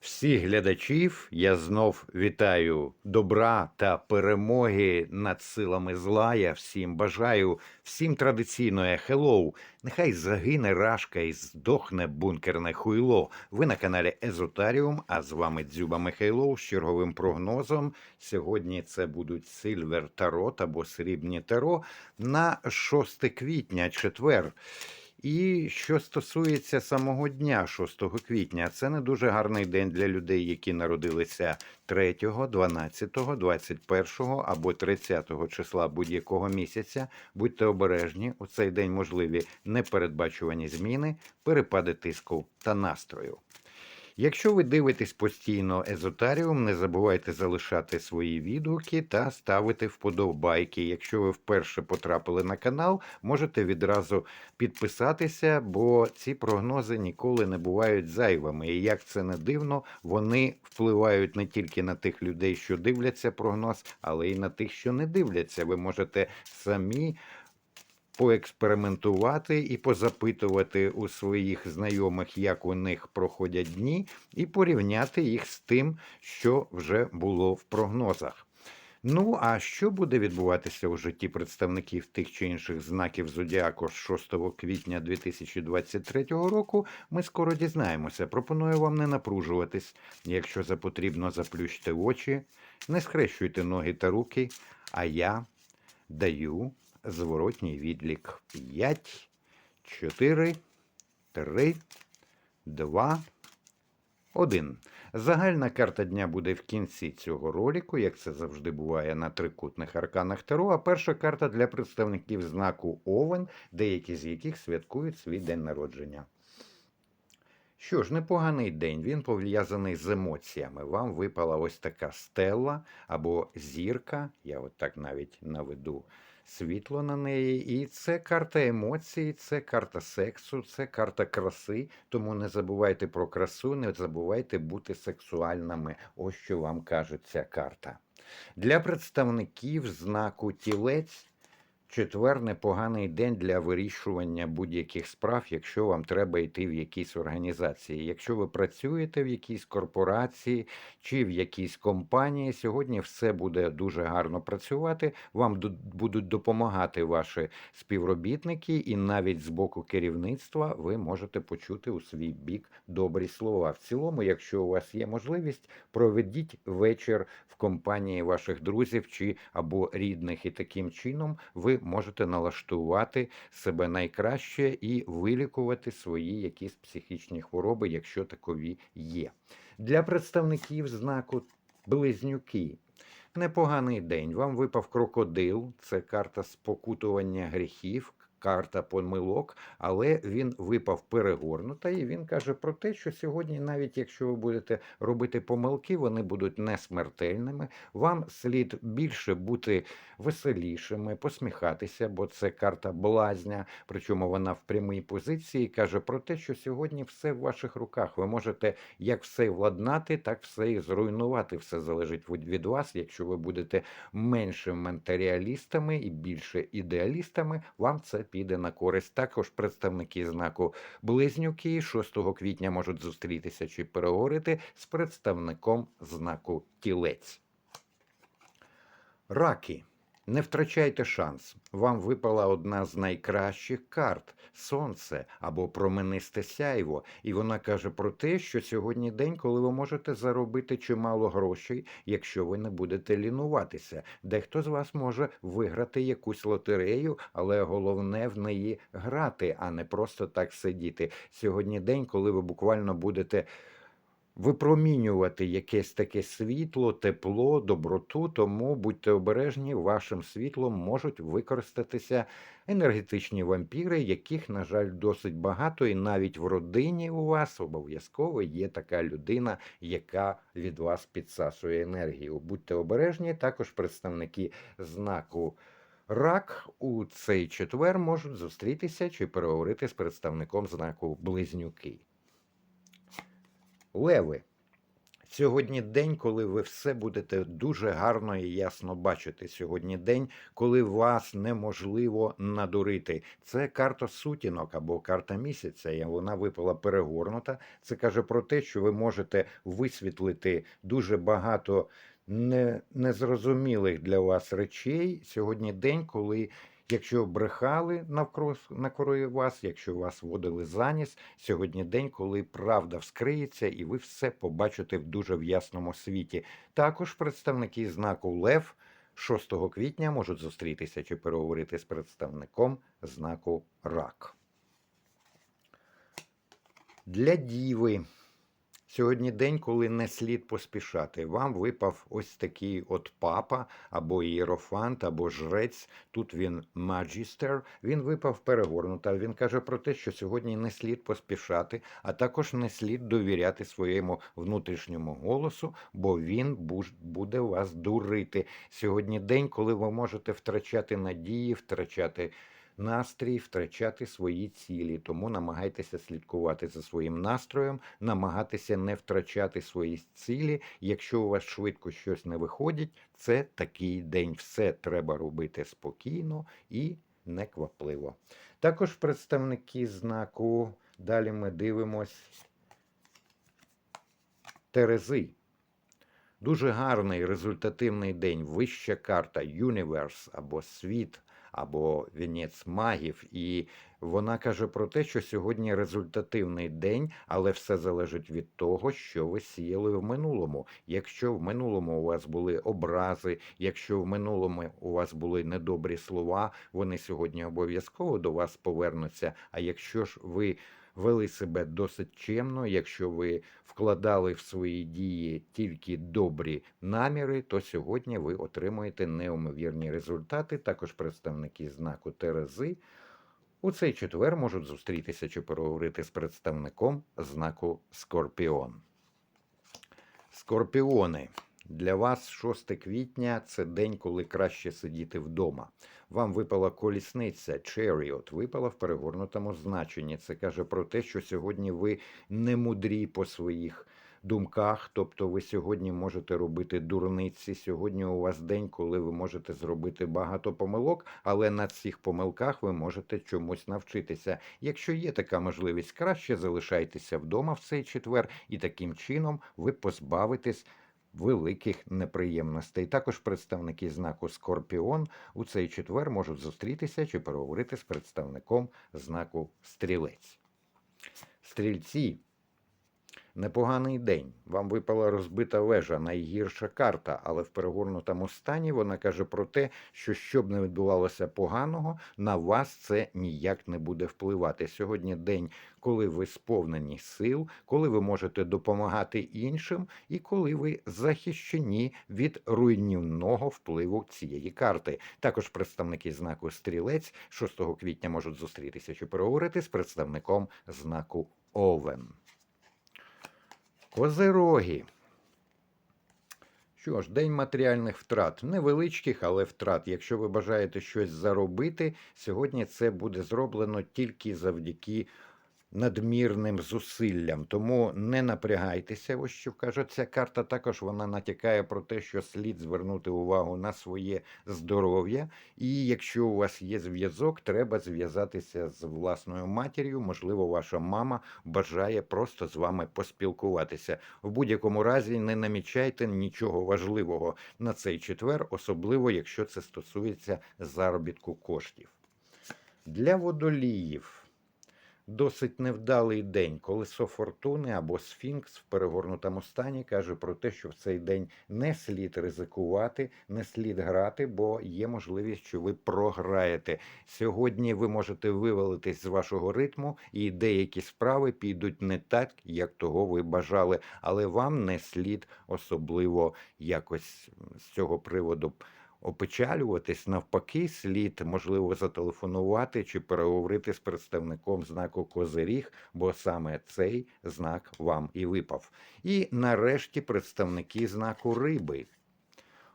Всіх глядачів я знов вітаю добра та перемоги над силами зла. Я всім бажаю, всім традиційно хеллоу. Нехай загине рашка і здохне бункерне хуйло. Ви на каналі Езотаріум, а з вами Дзюба Михайлов з черговим прогнозом. Сьогодні це будуть Сильвер Тарот або Срібні Таро на 6 квітня, четвер. І що стосується самого дня 6 квітня, це не дуже гарний день для людей, які народилися 3, 12, 21 або 30 числа будь-якого місяця. Будьте обережні, у цей день можливі непередбачувані зміни, перепади тиску та настрою. Якщо ви дивитесь постійно Езотаріум, не забувайте залишати свої відгуки та ставити вподобайки. Якщо ви вперше потрапили на канал, можете відразу підписатися, бо ці прогнози ніколи не бувають зайвими. І як це не дивно, вони впливають не тільки на тих людей, що дивляться прогноз, але й на тих, що не дивляться. Ви можете самі поекспериментувати і позапитувати у своїх знайомих, як у них проходять дні, і порівняти їх з тим, що вже було в прогнозах. Ну, а що буде відбуватися у житті представників тих чи інших знаків Зодіаку з 6 квітня 2023 року, ми скоро дізнаємося. Пропоную вам не напружуватись. Якщо за потрібно, заплющте очі, не схрещуйте ноги та руки, а я даю зворотній відлік 5, 4, 3, 2, 1. Загальна карта дня буде в кінці цього ролику, як це завжди буває на трикутних арканах Таро, а перша карта для представників знаку Овен, деякі з яких святкують свій день народження. Що ж, непоганий день, він пов'язаний з емоціями. Вам випала ось така стела або зірка, я от так навіть наведу світло на неї. І це карта емоцій, це карта сексу, це карта краси. Тому не забувайте про красу, не забувайте бути сексуальними. Ось що вам каже ця карта. Для представників знаку тілець. Четвер непоганий день для вирішування будь-яких справ, якщо вам треба йти в якісь організації. Якщо ви працюєте в якійсь корпорації чи в якійсь компанії, сьогодні все буде дуже гарно працювати. Вам будуть допомагати ваші співробітники, і навіть з боку керівництва ви можете почути у свій бік добрі слова. В цілому, якщо у вас є можливість, проведіть вечір в компанії ваших друзів чи або рідних, і таким чином ви можете налаштувати себе найкраще і вилікувати свої якісь психічні хвороби, якщо такові є. Для представників знаку близнюки. Непоганий день. Вам випав крокодил, це карта спокутування гріхів, карта помилок, але він випав перегорнута, і він каже про те, що сьогодні, навіть якщо ви будете робити помилки, вони будуть не смертельними. Вам слід більше бути веселішими, посміхатися, бо це карта блазня, причому вона в прямій позиції каже про те, що сьогодні все в ваших руках. Ви можете як все владнати, так все і зруйнувати. Все залежить від вас. Якщо ви будете менше матеріалістами і більше ідеалістами, вам це піде на користь. Також представники знаку близнюки 6 квітня можуть зустрітися чи переговорити з представником знаку тілець. Раки. Не втрачайте шанс. Вам випала одна з найкращих карт сонце або променисте сяйво, і вона каже про те, що сьогодні день, коли ви можете заробити чимало грошей, якщо ви не будете лінуватися. Дехто з вас може виграти якусь лотерею, але головне в неї грати, а не просто так сидіти. Сьогодні день, коли ви буквально будете випромінювати якесь таке світло, тепло, доброту, тому будьте обережні, вашим світлом можуть використатися енергетичні вампіри, яких, на жаль, досить багато, і навіть в родині у вас обов'язково є така людина, яка від вас підсасує енергію. Будьте обережні, також представники знаку. Рак у цей четвер можуть зустрітися чи переговорити з представником знаку Близнюки. Леви. Сьогодні день, коли ви все будете дуже гарно і ясно бачити. Сьогодні день, коли вас неможливо надурити. Це карта сутінок або карта місяця. і Вона випала перегорнута. Це каже про те, що ви можете висвітлити дуже багато не, незрозумілих для вас речей. Сьогодні день, коли. Якщо брехали навкруг навкруги вас, якщо вас водили за ніс, сьогодні день, коли правда вскриється, і ви все побачите в дуже в ясному світі. Також представники знаку Лев 6 квітня можуть зустрітися чи переговорити з представником знаку Рак. Для діви. Сьогодні день, коли не слід поспішати. Вам випав ось такий от папа, або ієрофант, або жрець. Тут він маджістер. Він випав перегорнута. Він каже про те, що сьогодні не слід поспішати, а також не слід довіряти своєму внутрішньому голосу, бо він буде вас дурити. Сьогодні день, коли ви можете втрачати надії, втрачати настрій, втрачати свої цілі. Тому намагайтеся слідкувати за своїм настроєм, намагатися не втрачати свої цілі. Якщо у вас швидко щось не виходить, це такий день. Все треба робити спокійно і неквапливо. Також представники знаку. Далі ми дивимось Терези. Дуже гарний результативний день. Вища карта Universe або світ, або вінець магів. І вона каже про те, що сьогодні результативний день, але все залежить від того, що ви сіяли в минулому. Якщо в минулому у вас були образи, якщо в минулому у вас були недобрі слова, вони сьогодні обов'язково до вас повернуться. А якщо ж ви вели себе досить чемно. Якщо ви вкладали в свої дії тільки добрі наміри, то сьогодні ви отримуєте неумовірні результати. Також представники знаку Терези у цей четвер можуть зустрітися чи переговорити з представником знаку Скорпіон. Скорпіони. Для вас 6 квітня це день, коли краще сидіти вдома. Вам випала колісниця, Chariot, випала в перегорнутому значенні. Це каже про те, що сьогодні ви не мудрі по своїх думках, тобто ви сьогодні можете робити дурниці. Сьогодні у вас день, коли ви можете зробити багато помилок, але на цих помилках ви можете чомусь навчитися. Якщо є така можливість, краще залишайтеся вдома в цей четвер, і таким чином ви позбавитесь великих неприємностей. Також представники знаку Скорпіон у цей четвер можуть зустрітися чи переговорити з представником знаку Стрілець. Стрільці. Непоганий день. Вам випала розбита вежа, найгірша карта, але в перегорнутому стані вона каже про те, що що б не відбувалося поганого, на вас це ніяк не буде впливати. Сьогодні день, коли ви сповнені сил, коли ви можете допомагати іншим, і коли ви захищені від руйнівного впливу цієї карти. Також представники знаку Стрілець 6 квітня можуть зустрітися чи переговорити з представником знаку Овен. Козироги. Що ж, день матеріальних втрат. Невеличких, але втрат. Якщо ви бажаєте щось заробити, сьогодні це буде зроблено тільки завдяки надмірним зусиллям. Тому не напрягайтеся, ось що каже ця карта. Також вона натякає про те, що слід звернути увагу на своє здоров'я. І якщо у вас є зв'язок, треба зв'язатися з власною матір'ю. Можливо, ваша мама бажає просто з вами поспілкуватися. В будь-якому разі не намічайте нічого важливого на цей четвер, особливо якщо це стосується заробітку коштів. Для водоліїв. Досить невдалий день. Колесо фортуни або сфінкс в перегорнутому стані каже про те, що в цей день не слід ризикувати, не слід грати, бо є можливість, що ви програєте. Сьогодні ви можете вивалитись з вашого ритму, і деякі справи підуть не так, як того ви бажали, але вам не слід особливо якось з цього приводу опечалюватись, навпаки, слід можливо зателефонувати чи переговорити з представником знаку Козиріг, бо саме цей знак вам і випав. І нарешті представники знаку риби.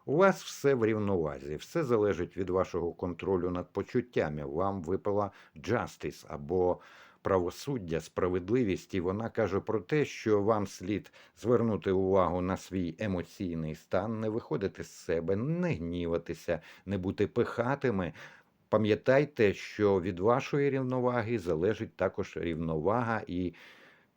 У вас все в рівновазі, все залежить від вашого контролю над почуттями. Вам випала justice або правосуддя, справедливість, і вона каже про те, що вам слід звернути увагу на свій емоційний стан, не виходити з себе, не гніватися, не бути пихатими. Пам'ятайте, що від вашої рівноваги залежить також рівновага і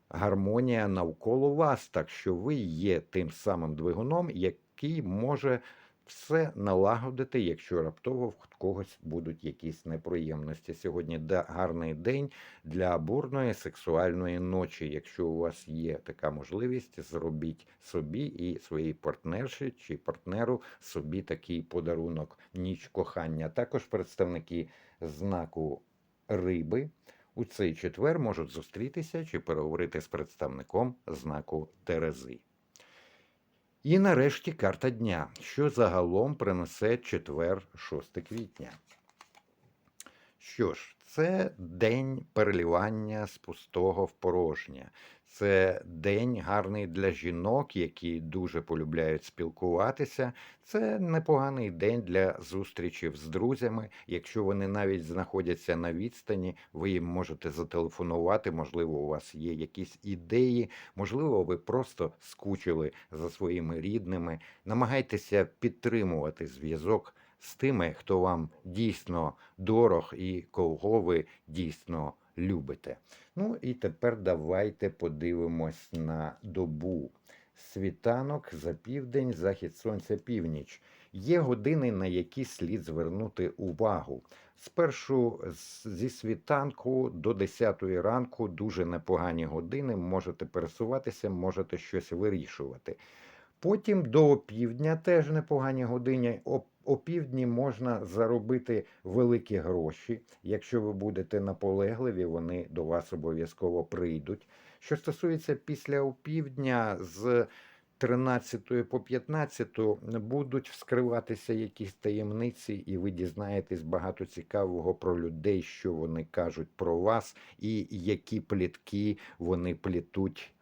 гармонія навколо вас, так що ви є тим самим двигуном, який може все налагодити, якщо раптово в когось будуть якісь неприємності. Сьогодні гарний день для бурної сексуальної ночі. Якщо у вас є така можливість, зробіть собі і своїй партнерші чи партнеру собі такий подарунок ніч кохання. Також представники знаку риби у цей четвер можуть зустрітися чи переговорити з представником знаку Терези. І нарешті карта дня, що загалом принесе четвер 6 квітня. Що ж, це день перелівання з пустого в порожнє. Це день гарний для жінок, які дуже полюбляють спілкуватися. Це непоганий день для зустрічів з друзями. Якщо вони навіть знаходяться на відстані, ви їм можете зателефонувати. Можливо, у вас є якісь ідеї, можливо, ви просто скучили за своїми рідними. Намагайтеся підтримувати зв'язок з тими, хто вам дійсно дорог і кого ви дійсно любите. Ну і тепер давайте подивимось на добу. Світанок за південь, захід сонця північ. Є години, на які слід звернути увагу. Спершу зі світанку до 10 ранку дуже непогані години. Можете пересуватися, можете щось вирішувати. Потім до опівдня теж непогані години. Опівдні можна заробити великі гроші. Якщо ви будете наполегливі, вони до вас обов'язково прийдуть. Що стосується після опівдня з 13 по 15 будуть вскриватися якісь таємниці, і ви дізнаєтесь багато цікавого про людей, що вони кажуть про вас, і які плітки вони плітуть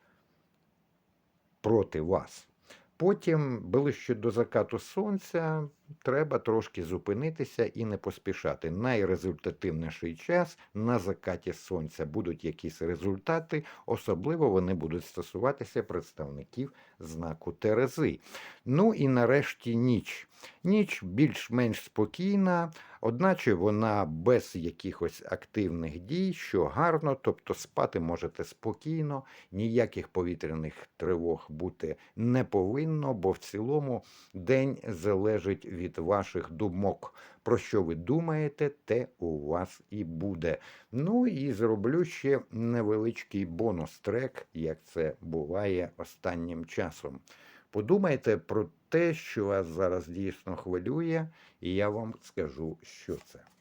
проти вас. Потім, ближче до закату сонця, треба трошки зупинитися і не поспішати. Найрезультативніший час на закаті сонця будуть якісь результати, особливо вони будуть стосуватися представників знаку Терези. Ну і нарешті ніч. Ніч більш-менш спокійна, одначе вона без якихось активних дій, що гарно, тобто спати можете спокійно, ніяких повітряних тривог бути не повинно, бо в цілому день залежить від ваших думок. Про що ви думаєте, те у вас і буде. Ну і зроблю ще невеличкий бонус-трек, як це буває останнім часом. Подумайте про те, що вас зараз дійсно хвилює, і я вам скажу, що це.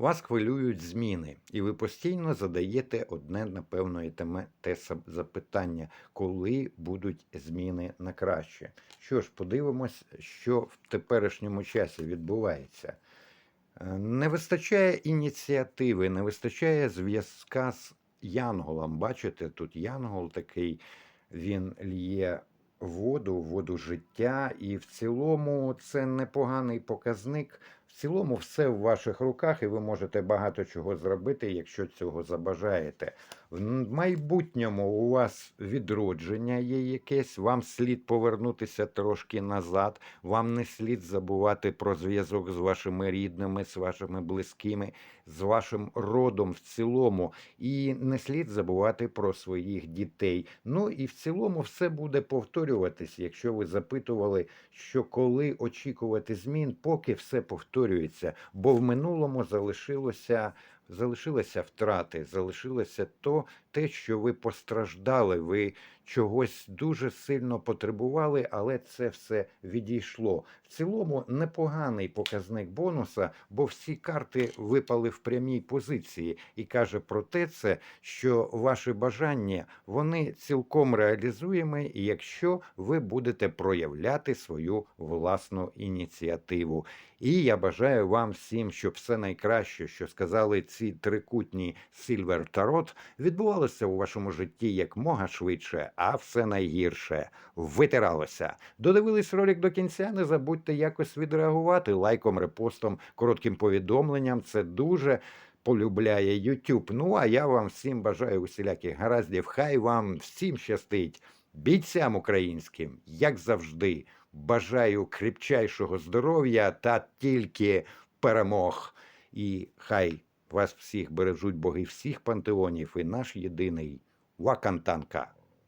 Вас хвилюють зміни, і ви постійно задаєте одне, напевно, те запитання, коли будуть зміни на краще. Що ж, подивимось, що в теперішньому часі відбувається. Е, Не вистачає ініціативи, не вистачає зв'язка з Янголом. Бачите, тут Янгол такий, він лє воду, воду життя, і в цілому це непоганий показник. В цілому все в ваших руках, і ви можете багато чого зробити, якщо цього забажаєте. В майбутньому у вас відродження є якесь, вам слід повернутися трошки назад, вам не слід забувати про зв'язок з вашими рідними, з вашими близькими, з вашим родом в цілому, і не слід забувати про своїх дітей. Ну і в цілому все буде повторюватись, якщо ви запитували, що коли очікувати змін, поки все повторюється, бо в минулому залишилося. Залишилися втрати, залишилося то, те, що ви постраждали, ви чогось дуже сильно потребували, але це все відійшло. В цілому непоганий показник бонуса, бо всі карти випали в прямій позиції, і каже про те, це, що ваші бажання вони цілком реалізуємі, якщо ви будете проявляти свою власну ініціативу. І я бажаю вам всім, щоб все найкраще, що сказали ці трикутні Сільвер Тарот, відбувалося у вашому житті якмога швидше, а все найгірше витиралося. Додивились ролик до кінця. Не забудьте якось відреагувати лайком, репостом, коротким повідомленням. Це дуже полюбляє YouTube. Ну а я вам всім бажаю усіляких гараздів. Хай вам всім щастить, бійцям українським, як завжди. Бажаю кріпчайшого здоров'я та тільки перемог. І хай вас всіх бережуть боги всіх пантеонів і наш єдиний Вакантанка,